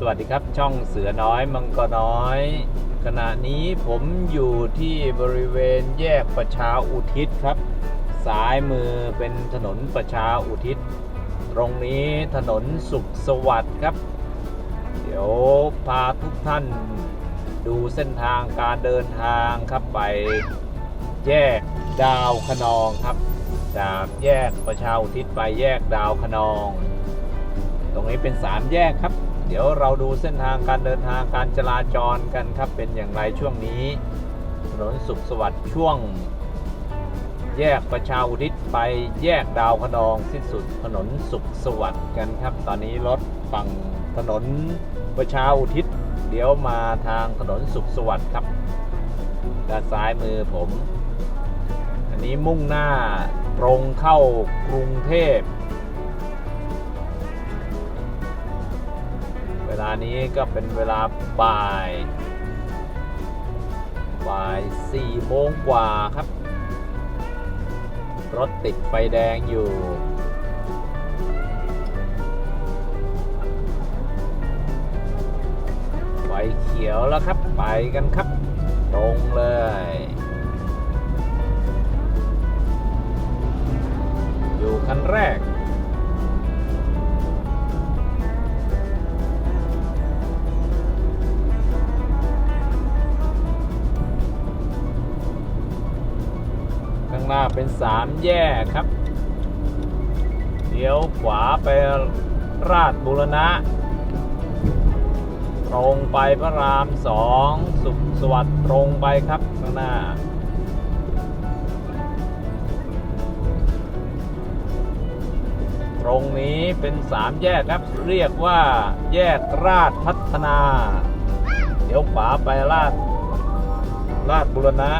สวัสดีครับช่องเสือน้อยมังกรน้อย ขณะนี้ผมอยู่ที่บริเวณแยกประชาอุทิศครับ ซ้ายมือเป็นถนนประชาอุทิศ ตรงนี้ถนนสุขสวัสดิ์ครับ เดี๋ยวพาทุกท่านดูเส้นทางการเดินทางครับไปแยกดาวคะนองครับ จากแยกประชาอุทิศไปแยกดาวคะนอง ตรงนี้เป็นสามแยกครับ เดี๋ยวเราดูเส้นทางการเดินทางการจราจรกันครับเป็นอย่างไรช่วงนี้ถนนสุขสวัสดิ์ช่วง แยกประชาอุทิศไปแยกดาวคะนองสิ้นสุดถนนสุขสวัสดิ์กันครับ ตอนนี้รถฝั่งถนนประชาอุทิศเดี๋ยวมาทางถนนสุขสวัสดิ์ครับ ด้านซ้ายมือผม อันนี้มุ่งหน้าตรงเข้ากรุงเทพ ลานี้ก็เป็นเวลาบ่าย บ่ายสี่โมงกว่าครับ รถติดไฟแดงอยู่ ไฟเขียวแล้วครับ ไปกันครับ ตรงเลยอยู่คันแรก สามแยกครับเลี้ยวขวาไปราชบุรณะ ตรงไปพระรามสองสุขสวัสดิ์ตรงไปครับข้างหน้า ตรงนี้เป็นสามแยกครับ เรียกว่าแยกราชพัฒนา เดี๋ยวขวาไปราชราชบุรณะ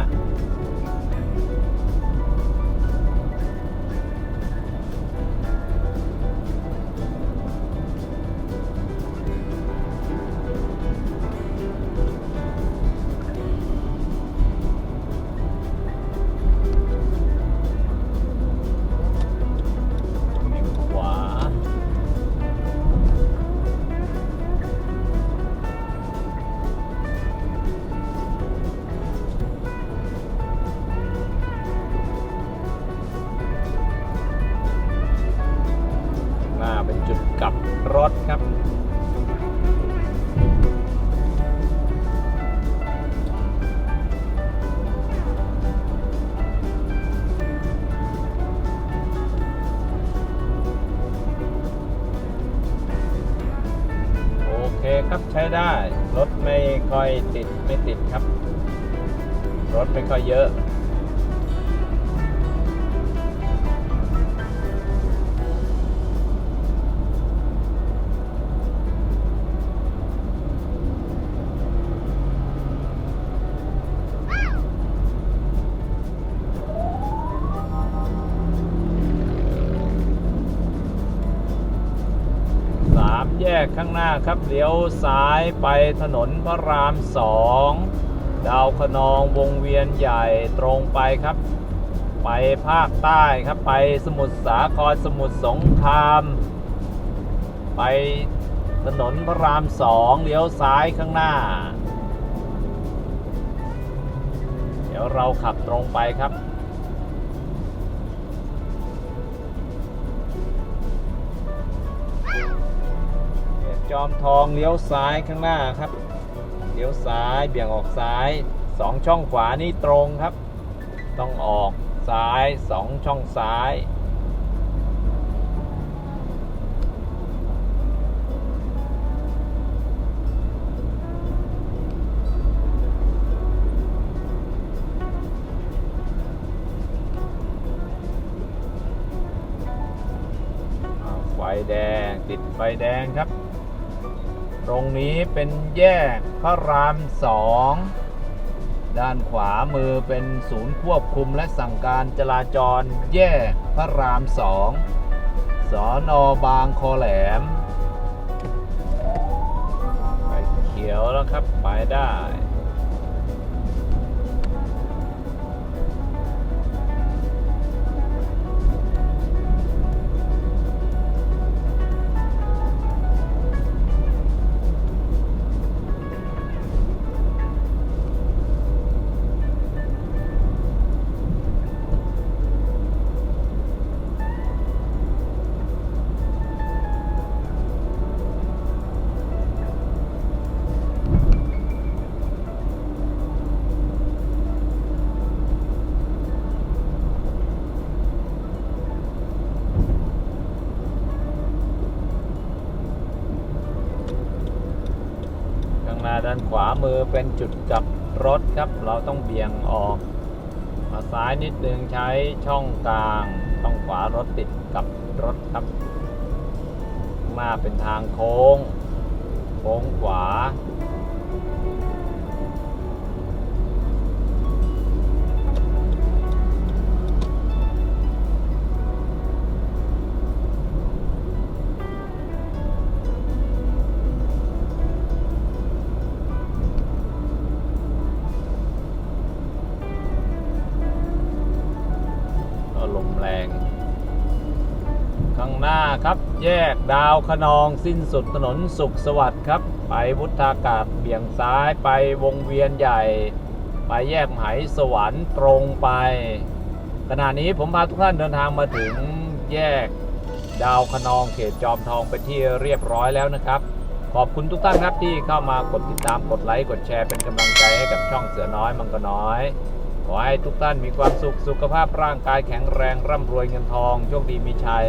รถครับ โอเคครับใช้ได้ รถไม่ค่อยติดไม่ติดครับ รถไม่ค่อยเยอะ แยกข้างหน้าครับเลี้ยวซ้ายไปถนนพระรามสองดาวคะนองวงเวียนใหญ่ตรงไปครับ ไปภาคใต้ครับไปสมุทรสาครสมุทรสงคราม ไปถนนพระรามสองเลี้ยวซ้ายข้างหน้า เดี๋ยวเราขับตรงไปครับ จอมทองเลี้ยวซ้ายข้างหน้าครับ เลี้ยวซ้ายเบี่ยงออกซ้ายสองช่องขวานี่ตรงครับ ต้องออกซ้ายสองช่องซ้าย ไฟแดงติดไฟแดงครับ ตรงนี้เป็นแยกพระรามสองด้านขวามือเป็นศูนย์ควบคุมและสั่งการจราจรแยกพระรามสองสอนอบางคอแหลม ไปเขียวแล้วครับ ไปได้ ด้านขวามือเป็นจุดกลับรถครับ เราต้องเบี่ยงออก มาซ้ายนิดนึงใช้ช่องกลางช่องขวารถติดกับรถครับ มางหน้าเป็นทางโค้ง โค้งขวา ข้างหน้าครับ แยกดาวคะนองสิ้นสุดถนนสุขสวัสดิ์ครับ ไปวุฒากาศเบี่ยงซ้ายไปวงเวียนใหญ่ ไปแยกไหมสวรรค์ตรงไป ขณะนี้ผมพาทุกท่านเดินทางมาถึงแยกดาวคะนองเขตจอมทองเป็นที่เรียบร้อยแล้วนะครับ ขอบคุณทุกท่านครับที่เข้ามากดติดตามกดไลค์กดแชร์เป็นกำลังใจให้กับช่องเสือน้อยมังกรน้อยขอให้ทุกท่านมีความสุข สุขภาพร่างกายแข็งแรง ร่ำรวยเงินทอง โชคดีมีชัย